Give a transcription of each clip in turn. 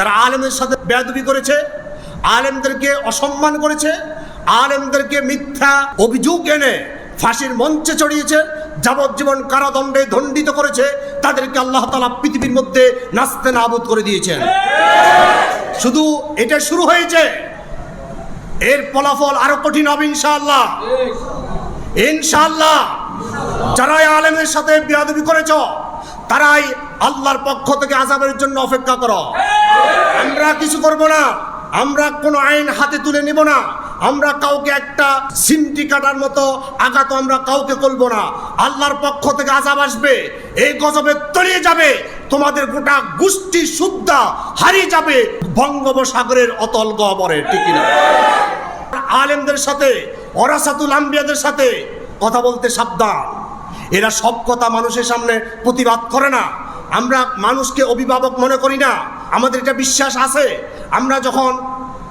যারা আলেমের সাথে বেয়াদবি করেছে, আলেমদেরকে অসম্মান করেছে, আলেমদেরকে মিথ্যা অভিযোগ এনে ফাঁসির মঞ্চে চড়িয়েছে, যাবজ্জীবন কারাদণ্ডে দণ্ডিত করেছে, তাদেরকে আল্লাহ তালা পৃথিবীর মধ্যে নাস্তে নাবুদ করে দিয়েছেন। শুধু এটা শুরু হয়েছে। এর ফলাফল আরও কঠিন হবে ইনশাআল্লাহ। ইনশাআল্লাহ, যারাই আলেমের সাথে বিয়াদবি করেছ, তারাই আল্লাহর পক্ষ থেকে আজাবের জন্য অপেক্ষা করো। আমরা কিছু করব না। আমরা কোনো আইন হাতে তুলে নিব না। আমরা কাউকে একটা সিমটি কাটার মতো আঘাত আমরা কাউকে করব না। আল্লাহর পক্ষ থেকে আজাব আসবে। এই গজবে তলিয়ে যাবে। তোমাদের গোটা গোষ্ঠী শুদ্ধা হারিয়ে যাবে। বঙ্গোপসাগরের অতল গহবরে, ঠিক না আলেমদের সাথে অরাসাতুল আম্বিয়াদের সাথে কথা বলতে সাবধান। এরা সব কথা মানুষের সামনে প্রতিবাদ করে না। আমরা মানুষকে অভিভাবক মনে করি না। আমাদের এটা বিশ্বাস আছে। আমরা যখন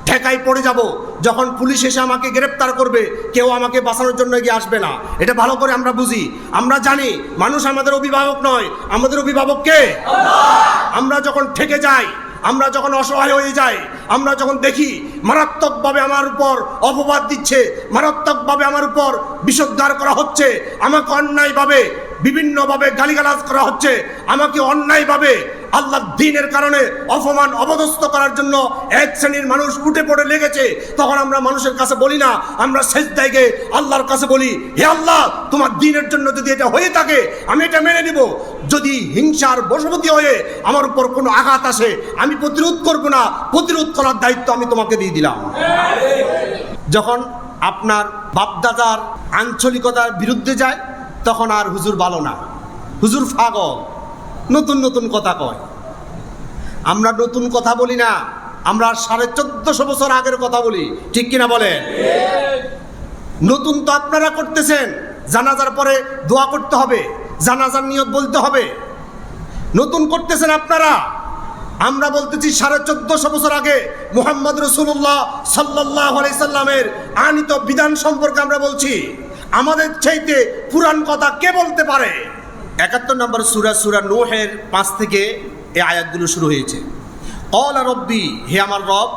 ঠেকাই পড়ে যাব, যখন পুলিশ এসে আমাকে গ্রেপ্তার করবে, কেউ আমাকে বাঁচানোর জন্য এগিয়ে আসবে না। এটা ভালো করে আমরা বুঝি। আমরা জানি, মানুষ আমাদের অভিভাবক নয়। আমাদের অভিভাবক কে? আমরা যখন ঠেকে যাই, আমরা যখন অসহায় হয়ে যাই, আমরা যখন দেখি মারাত্মকভাবে আমার উপর অপবাদ দিচ্ছে, মারাত্মকভাবে আমার উপর বিষোদ্গার করা হচ্ছে, আমাকে অন্যায়ভাবে বিভিন্নভাবে গালিগালাজ করা হচ্ছে। আমাকে অন্যায়ভাবে আল্লাহ দিনের কারণে অপমান অবদস্ত করার জন্য এক শ্রেণির মানুষ উঠে পড়ে লেগেছে। তখন আমরা মানুষের কাছে বলি না, আমরা শেষ দায়কে আল্লাহর কাছে বলি, হে আল্লাহ, তোমার দিনের জন্য যদি এটা হয়ে থাকে, আমি এটা মেনে নিব। যদি হিংসার বশবতী হয়ে আমার উপর কোনো আঘাত আসে, আমি প্রতিরোধ করব না। প্রতিরোধ করার দায়িত্ব আমি তোমাকে দিয়ে দিলাম। যখন আপনার বাপদাদার আঞ্চলিকতার বিরুদ্ধে যায় তখন আর হুজুর ভালো না। হুজুর ফাগল নতুন নতুন কথা কয়। আমরা নতুন কথা বলি না, আমরা সাড়ে চোদ্দশো বছর আগের কথা বলি, ঠিক কিনা বলেন? নতুন তো আপনারা করতেছেন, জানাজার পরে দোয়া করতে হবে, জানাজার নিয়ত বলতে হবে। নতুন করতেছেন আপনারা, আমরা বলতেছি সাড়ে চোদ্দশো বছর আগে মোহাম্মদ রসুল্লাহ সাল্লাহ সাল্লামের আনিত বিধান সম্পর্কে আমরা বলছি। আমাদের চাইতে পুরান কথা কে বলতে পারে? একাত্তর নম্বর সুরা সুরা নোহের পাঁচ থেকে এই আয়াতগুলো শুরু হয়েছে। কল রব্বি, হে আমার রব,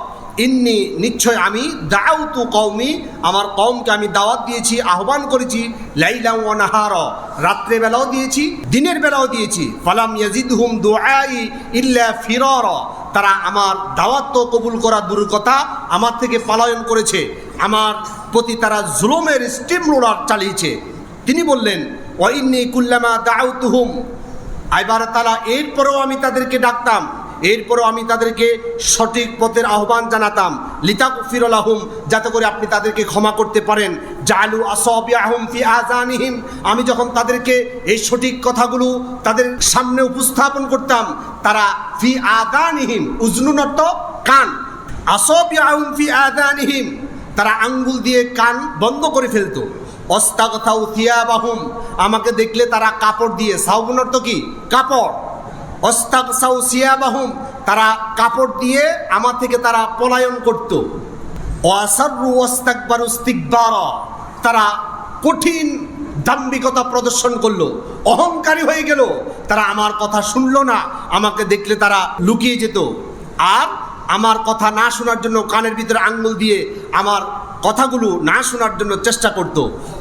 ইন্নি নিশ্চয় আমি দাও দাউতু কৌমি আমার কওমকে আমি দাওয়াত দিয়েছি, আহ্বান করেছি লাইলা ওয়া নাহার, রাত্রে বেলাও দিয়েছি, দিনের বেলাও দিয়েছি। ফালাম ইয়াজিদহুম দুআই ইল্লা ফিরার, তারা আমার দাওয়াত তো কবুল করা দূর কথা আমার থেকে পালায়ন করেছে। আমার প্রতি তারা জুলুমের স্টিম রোলার চালিয়েছে। তিনি বললেন, ওয়াইন্নি কুল্লামা দাউতুহুম। এবার তারা, এরপরেও আমি তাদেরকে ডাকতাম। এরপরও আমি তাদেরকে সঠিক পথের আহ্বান জানাতাম। লিতাক ফিরল আহম যাতে করে আপনি তাদেরকে ক্ষমা করতে পারেন। জালু আসবি আহম ফি আজানিহিম আমি যখন তাদেরকে এই সঠিক কথাগুলো তাদের সামনে উপস্থাপন করতাম, তারা, ফি আদানিহিম উজনুন অর্থ কান। আসবি আহম ফি আদানিহিম তারা আঙ্গুল দিয়ে কান বন্ধ করে ফেলতো। অস্তাগথাউ থিয়াবাহুম আমাকে দেখলে তারা কাপড় দিয়ে সাউগুন অর্থ কি? কাপড়। অস্তাক সাউ সিয়াবাহুম তারা কাপড় দিয়ে আমার থেকে তারা পলায়ন করত। অসারু অস্তাকবার উস্তিকবার তারা কঠিন দাম্ভিকতা প্রদর্শন করল। অহংকারী হয়ে গেল। তারা আমার কথা শুনলো না। আমাকে দেখলে তারা লুকিয়ে যেত। আর আমার কথা না শোনার জন্য কানের ভিতরে আঙ্গুল দিয়ে আমার কথাগুলো না শোনার জন্য চেষ্টা করত।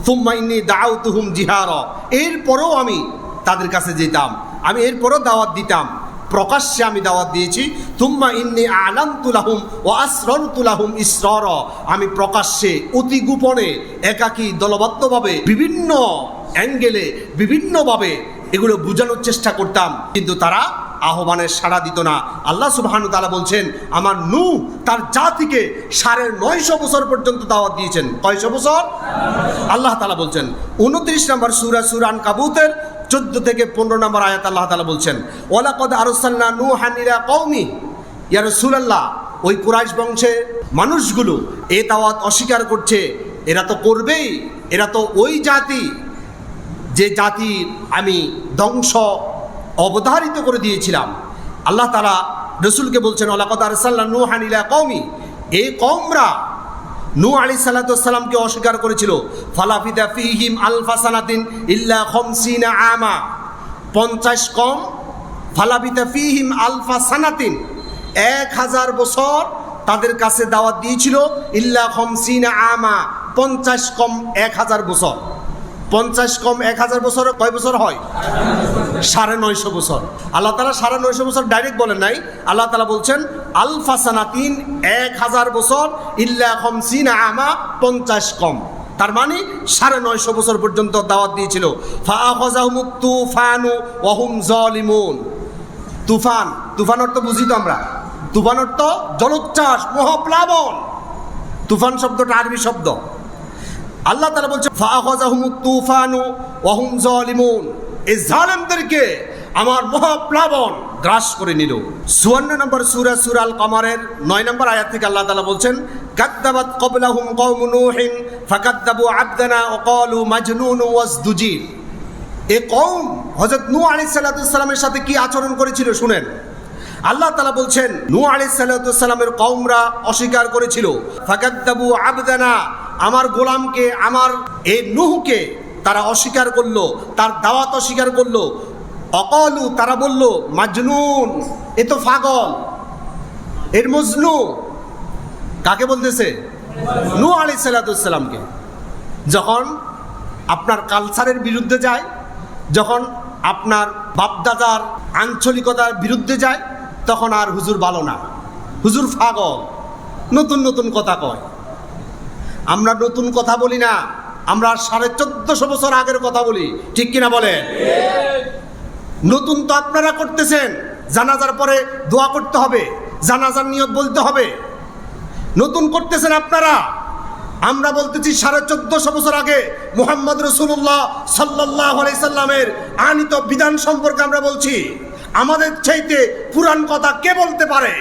ফুম্মাইনি দাউ তুহুম জিহার। এরপরেও আমি তাদের কাছে যেতাম। আমি এরপরও দাওয়াত দিতাম। প্রকাশ্যে আমি দাওয়াত দিয়েছি তুম্মা ইন্নি আলাম তুলাহুম ও আসরর তুলাহুম ইসর আমি প্রকাশ্যে, অতি গোপনে, একাকী, দলবদ্ধভাবে, বিভিন্ন অ্যাঙ্গেলে, বিভিন্নভাবে এগুলো বোঝানোর চেষ্টা করতাম। কিন্তু তারা আহ্বানের সাড়া দিত না। আল্লাহ সুবহানু তালা বলছেন, আমার নু তার জাতিকে সাড়ে নয়শো বছর পর্যন্ত দাওয়াত দিয়েছেন। কয়শো বছর? আল্লাহ তালা বলছেন, উনত্রিশ নম্বর সুরা সুরান কাবুতের চোদ্দ থেকে পনেরো নম্বর আয়াত আল্লাহ তালা বলছেন ওলাকদ আরসাল্লা নু হানিরা কৌমি ইয়ার রসুলাল্লাহ, ওই কুরাইশ বংশের মানুষগুলো এ দাওয়াত অস্বীকার করছে। এরা তো করবেই, এরা তো ওই জাতি। যে জাতি আমি ধ্বংস অবধারিত করে দিয়েছিলাম। আল্লাহ তালা রসুলকে বলছেন ওলাকদ আরসাল্লা নু হানিলা কৌমি এই কমরা নু আলি সাল্লাতামকে অস্বীকার করেছিল। ফালাফিদা ফিহিম আলফাসানাতিন ইল্লা খমসিনা আমা। পঞ্চাশ কম ফালাফিদা ফিহিম আলফা সানাতিন। এক হাজার বছর তাদের কাছে দাওয়াত দিয়েছিল, ইল্লা খমসিনা আমা। পঞ্চাশ কম এক হাজার বছর। পঞ্চাশ কম এক হাজার বছর কয় বছর হয়? সাড়ে নয়শো বছর। আল্লাহ তালা সাড়ে নয়শো বছর ডাইরেক্ট বলেন নাই। আল্লাহ তালা বলছেন আলফাসানা তিন এক হাজার বছর, ইল্লা খমসিন আমা, পঞ্চাশ কম। তার মানে সাড়ে নয়শো বছর পর্যন্ত দাওয়াত দিয়েছিল। তুফানু ওহুম জলিমুন। তুফান তুফান অর্থ বুঝি তো আমরা। তুফান অর্থ জলোচ্ছ্বাস মহাপ্লাবন। তুফান শব্দটা আরবি শব্দ। আল্লাহ তালা বলছে ফাহুম তুফানু ওহুম জলিমুন। এই জালেমদেরকে আমার মহাপ্লাবন গ্রাস করে নিল। চুয়ান্ন নম্বর সুরা সুরাল কমারের নয় নম্বর আয়াত থেকে আল্লাহ তালা বলছেন, কাদ্দাবাত কবলাহুম কওম নূহিন, ফাকাদ্দাবু আবদানা ও কলু মাজনুন ওয়াজদুজির এ কৌম হজরত নূ আলী সাল্লামের সাথে কি আচরণ করেছিল শুনেন? আল্লাহ তালা বলছেন নূ আলী সাল্লামের কৌমরা অস্বীকার করেছিল, ফাকাদ্দাবু আবদানা, আমার গোলামকে, আমার এই নুহকে তারা অস্বীকার করল, তার দাওয়াত অস্বীকার করল। অকলু, তারা বলল, মাজনুন, এ তো ফাগল এর মজনু। কাকে বলতেছে? নূ আলী সাল্লামকে যখন আপনার কালচারের বিরুদ্ধে যায়, যখন আপনার বাপদাদার আঞ্চলিকতার বিরুদ্ধে যায়, তখন আর হুজুর ভালো না। হুজুর ফাগল নতুন নতুন কথা কয়। আমরা নতুন কথা বলি না। আমরা সাড়ে চোদ্দশো বছর আগের কথা বলি। ঠিক কিনা বলেন? নতুন তো আপনারা করতেছেন। জানাজার পরে দোয়া করতে হবে, জানাজার নিয়ত বলতে হবে। নতুন করতেছেন আপনারা। আমরা বলতেছি সাড়ে চোদ্দশো বছর আগে মোহাম্মদ রসুল্লাহ সাল্লাহ সাল্লামের আনিত বিধান সম্পর্কে আমরা বলছি। আমাদের চাইতে পুরান কথা কে বলতে পারে?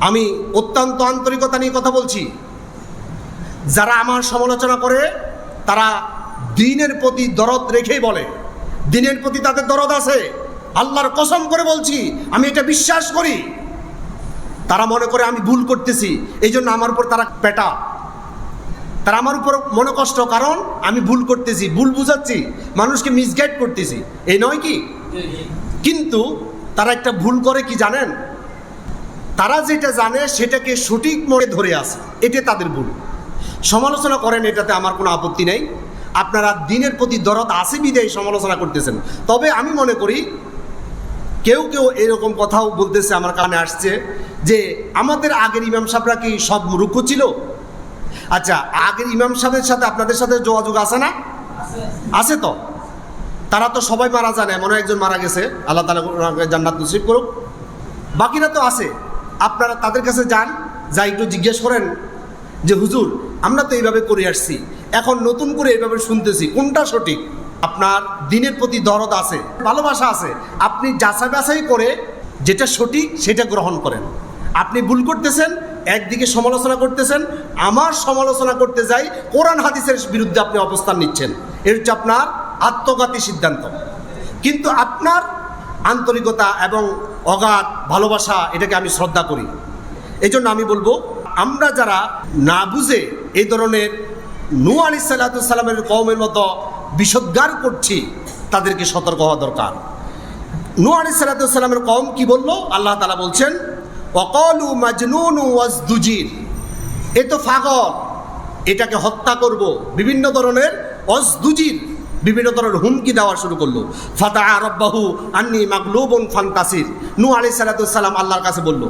আমি অত্যন্ত আন্তরিকতা নিয়ে কথা বলছি। যারা আমার সমালোচনা করে, তারা দিনের প্রতি দরদ রেখেই বলে। দিনের প্রতি তাদের দরদ আছে। আল্লাহর কসম করে বলছি, আমি এটা বিশ্বাস করি। তারা মনে করে আমি ভুল করতেছি এই জন্য আমার উপর তারা পেটা। তারা আমার উপর মনে কষ্ট, কারণ আমি ভুল করতেছি, ভুল বুঝাচ্ছি, মানুষকে মিসগাইড করতেছি। এই নয় কি? কিন্তু তারা একটা ভুল করে কি জানেন? তারা যেটা জানে, সেটাকে সঠিক মনে ধরে আছে। এটা তাদের ভুল। সমালোচনা করেন, এটাতে আমার কোনো আপত্তি নেই। আপনারা দিনের প্রতি দরদ আসে বিদায় সমালোচনা করতেছেন। তবে আমি মনে করি, কেউ কেউ এরকম কথাও বলতেছে, আমার কানে আসছে, যে আমাদের আগের ইমাম সাহেবরা কি সব মূর্খ ছিল? আচ্ছা আগের ইমাম সাহেবের সাথে আপনাদের সাথে যোগাযোগ আছে না? আছে তো? তারা তো সবাই মারা জানে, মনে হয় একজন মারা গেছে। আল্লাহ তালা জান্নাত নসিব করুক। বাকিরা তো আছে। আপনারা তাদের কাছে যান, যা একটু জিজ্ঞেস করেন, যে হুজুর আমরা তো এইভাবে করে আসছি। এখন নতুন করে এইভাবে শুনতেছি। কোনটা সঠিক? আপনার দিনের প্রতি দরদ আছে, ভালোবাসা আছে। আপনি যাচাই বাছাই করে যেটা সঠিক সেটা গ্রহণ করেন। আপনি ভুল করতেছেন, একদিকে সমালোচনা করতেছেন, আমার সমালোচনা করতে যাই, কোরআন হাদিসের বিরুদ্ধে আপনি অবস্থান নিচ্ছেন। এর হচ্ছে আপনার আত্মঘাতী সিদ্ধান্ত। কিন্তু আপনার আন্তরিকতা এবং অগাধ ভালোবাসা, এটাকে আমি শ্রদ্ধা করি। এই আমি বলব, আমরা যারা না বুঝে এই ধরনের নু আলি সাল্লামের কৌমের মতো বিষোদ্গার করছি, তাদেরকে সতর্ক হওয়া দরকার। নু আলি সাল্লামের কৌম কি বলল? আল্লাহ তালা বলছেন অকলু মাজনুন ওয়াজদুজির। এ তো ফাগল এটাকে হত্যা করব। বিভিন্ন ধরনের অজদুজির বিভিন্ন ধরনের হুমকি দেওয়া শুরু করল। ফাতা আরব্বাহু আন্নি মাগলুবন ফান্তাসির। নু আলি সাল্লাম আল্লাহর কাছে বলল,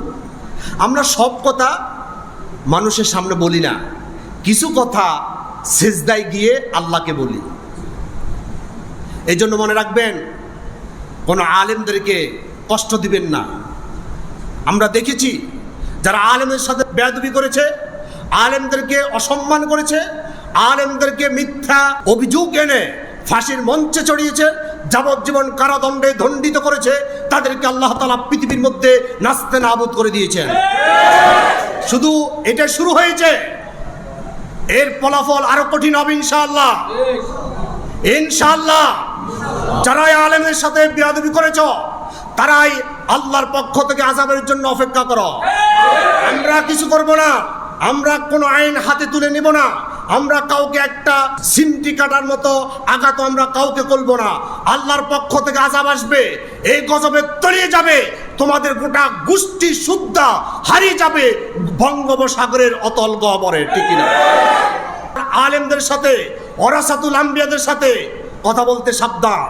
আমরা সব কথা মানুষের সামনে বলি না। কিছু কথা সেজদায় গিয়ে আল্লাহকে বলি। এই জন্য মনে রাখবেন কোনো আলেমদেরকে কষ্ট দিবেন না। আমরা দেখেছি যারা আলেমের সাথে বেয়াদবি করেছে আলেমদেরকে অসম্মান করেছে আলেমদেরকে মিথ্যা অভিযোগ এনে ফাঁসির মঞ্চে চড়িয়েছে যাবজ্জীবন কারাদণ্ডে দণ্ডিত করেছে তাদেরকে আল্লাহ তালা পৃথিবীর মধ্যে নাচতে নাবুদ করে দিয়েছেন। শুধু এটা শুরু হয়েছে এর ফলাফল আরও কঠিন হবে ইনশাআল্লাহ। ইনশাআল্লাহ। যারা আলেমের সাথে বিয়াদবি করেছ, তারাই আল্লাহর পক্ষ থেকে আজাবের জন্য অপেক্ষা করো। আমরা কিছু করব না, আমরা কোনো আইন হাতে তুলে নিব না। আমরা কাউকে একটা সিমটি কাটার মতো আঘাত আমরা কাউকে করব না। আল্লাহর পক্ষ থেকে আজাব আসবে, এই গজবে তলিয়ে যাবে, তোমাদের গোটা গোষ্ঠী শুদ্ধা হারিয়ে যাবে বঙ্গোপসাগরের অতল গহবরে, ঠিক না আলেমদের সাথে অরাসাতুল আম্বিয়াদের সাথে কথা বলতে সাবধান।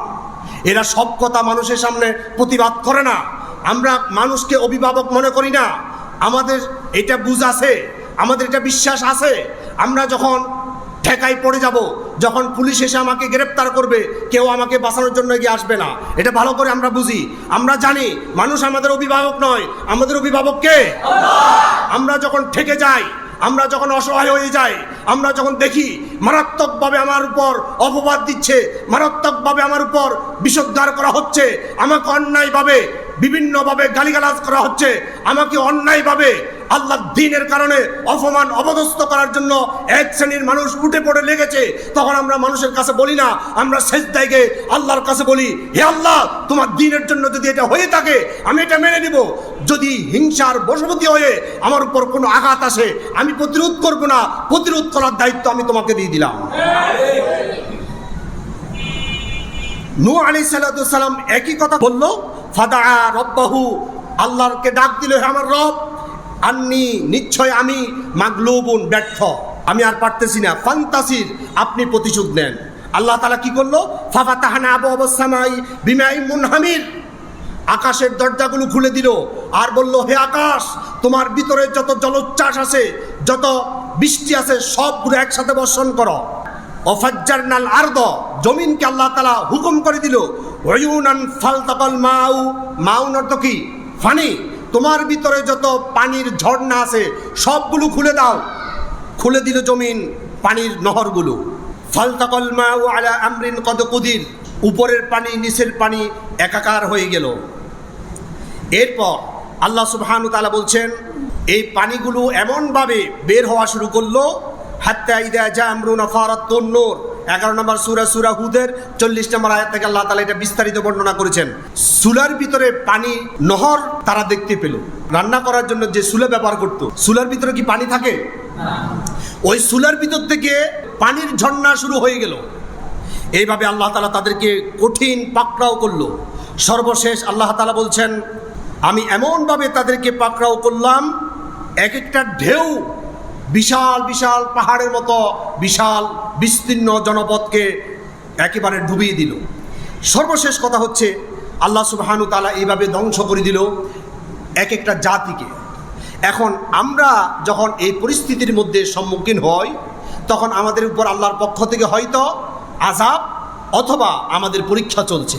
এরা সব কথা মানুষের সামনে প্রতিবাদ করে না। আমরা মানুষকে অভিভাবক মনে করি না। আমাদের এটা বুঝ আছে। আমাদের এটা বিশ্বাস আছে। আমরা যখন ঠেকাই পড়ে যাব, যখন পুলিশ এসে আমাকে গ্রেপ্তার করবে, কেউ আমাকে বাঁচানোর জন্য এগিয়ে আসবে না। এটা ভালো করে আমরা বুঝি। আমরা জানি, মানুষ আমাদের অভিভাবক নয়। আমাদের অভিভাবক কে? আমরা যখন ঠেকে যাই, আমরা যখন অসহায় হয়ে যাই, আমরা যখন দেখি, মারাত্মকভাবে আমার উপর অপবাদ দিচ্ছে, মারাত্মকভাবে আমার উপর বিষোদ্ধার করা হচ্ছে, আমাকে অন্যায়ভাবে, বিভিন্নভাবে গালিগালাজ করা হচ্ছে, আমাকে অন্যায়ভাবে আল্লাহ দিনের কারণে অপমান অপদস্থ করার জন্য এক শ্রেণির মানুষ উঠে পড়ে লেগেছে। তখন আমরা মানুষের কাছে বলি না, আমরা শেষ দায়কে আল্লাহর কাছে বলি, হে আল্লাহ, তোমার দিনের জন্য যদি এটা হয়ে থাকে, আমি এটা মেনে নিব। যদি হিংসার বশবতী হয়ে আমার উপর কোনো আঘাত আসে, আমি প্রতিরোধ করব না। প্রতিরোধ করার দায়িত্ব আমি তোমাকে দিয়ে দিলাম। নু আলী সাল্লাম একই কথা বলল ফাদা রব্বাহু। আল্লাহকে ডাক দিল আমার রব আন্নি, নিশ্চয় আমি মাগলুবুন ব্যর্থ। আমি আর পারতেছি না। ফান্তাসির আপনি প্রতিশোধ নেন। আল্লাহ তালা কি করল? ফাফা তাহানা আবু অবস্থামাই বিমাই মুনহামির। আকাশের দরজাগুলো খুলে দিল আর বলল, হে আকাশ, তোমার ভিতরে যত জলোচ্ছ্বাস আছে, যত বৃষ্টি আছে, সবগুলো একসাথে বর্ষণ করো। অফাজ্জার নাল আর্দ, জমিনকে আল্লাহ তালা হুকুম করে দিল ওয়ুনান ফালতাকল মাউ। মাউন অর্থ কি? ফানি। তোমার ভিতরে যত পানির ঝর্ণা আছে, সবগুলো খুলে দাও। খুলে দিল জমিন, পানির নহরগুলো। ফালতাকল মাউ আলা আমরিন কদ কুদির। উপরের পানি, নিচের পানি একাকার হয়ে গেল। এরপর আল্লাহ সুবহানু তাআলা বলছেন, এই পানিগুলো এমনভাবে বের হওয়া শুরু করল, হাত্তা ইদা জামরুনা ফারাত নূর। এগারো নম্বর সুরা সুরা হুদের চল্লিশ নম্বর আয়াত থেকে আল্লাহ তালা এটা বিস্তারিত বর্ণনা করেছেন। সুলার ভিতরে পানি, নহর তারা দেখতে পেল। রান্না করার জন্য যে সুলে ব্যবহার করতো, সুলার ভিতরে কি পানি থাকে? ওই সুলার ভিতর থেকে পানির ঝর্ণা শুরু হয়ে গেল। এইভাবে আল্লাহ তালা তাদেরকে কঠিন পাকড়াও করল। সর্বশেষ আল্লাহ তালা বলছেন, আমি এমনভাবে তাদেরকে পাকড়াও করলাম এক একটা ঢেউ বিশাল বিশাল পাহাড়ের মতো বিশাল, বিস্তীর্ণ জনপদকে একেবারে ডুবিয়ে দিল। সর্বশেষ কথা হচ্ছে, আল্লাহ সুবাহানু তালা এইভাবে ধ্বংস করে দিল এক একটা জাতিকে। এখন আমরা যখন এই পরিস্থিতির মধ্যে সম্মুখীন হই, তখন আমাদের উপর আল্লাহর পক্ষ থেকে হয়তো আজাব অথবা আমাদের পরীক্ষা চলছে।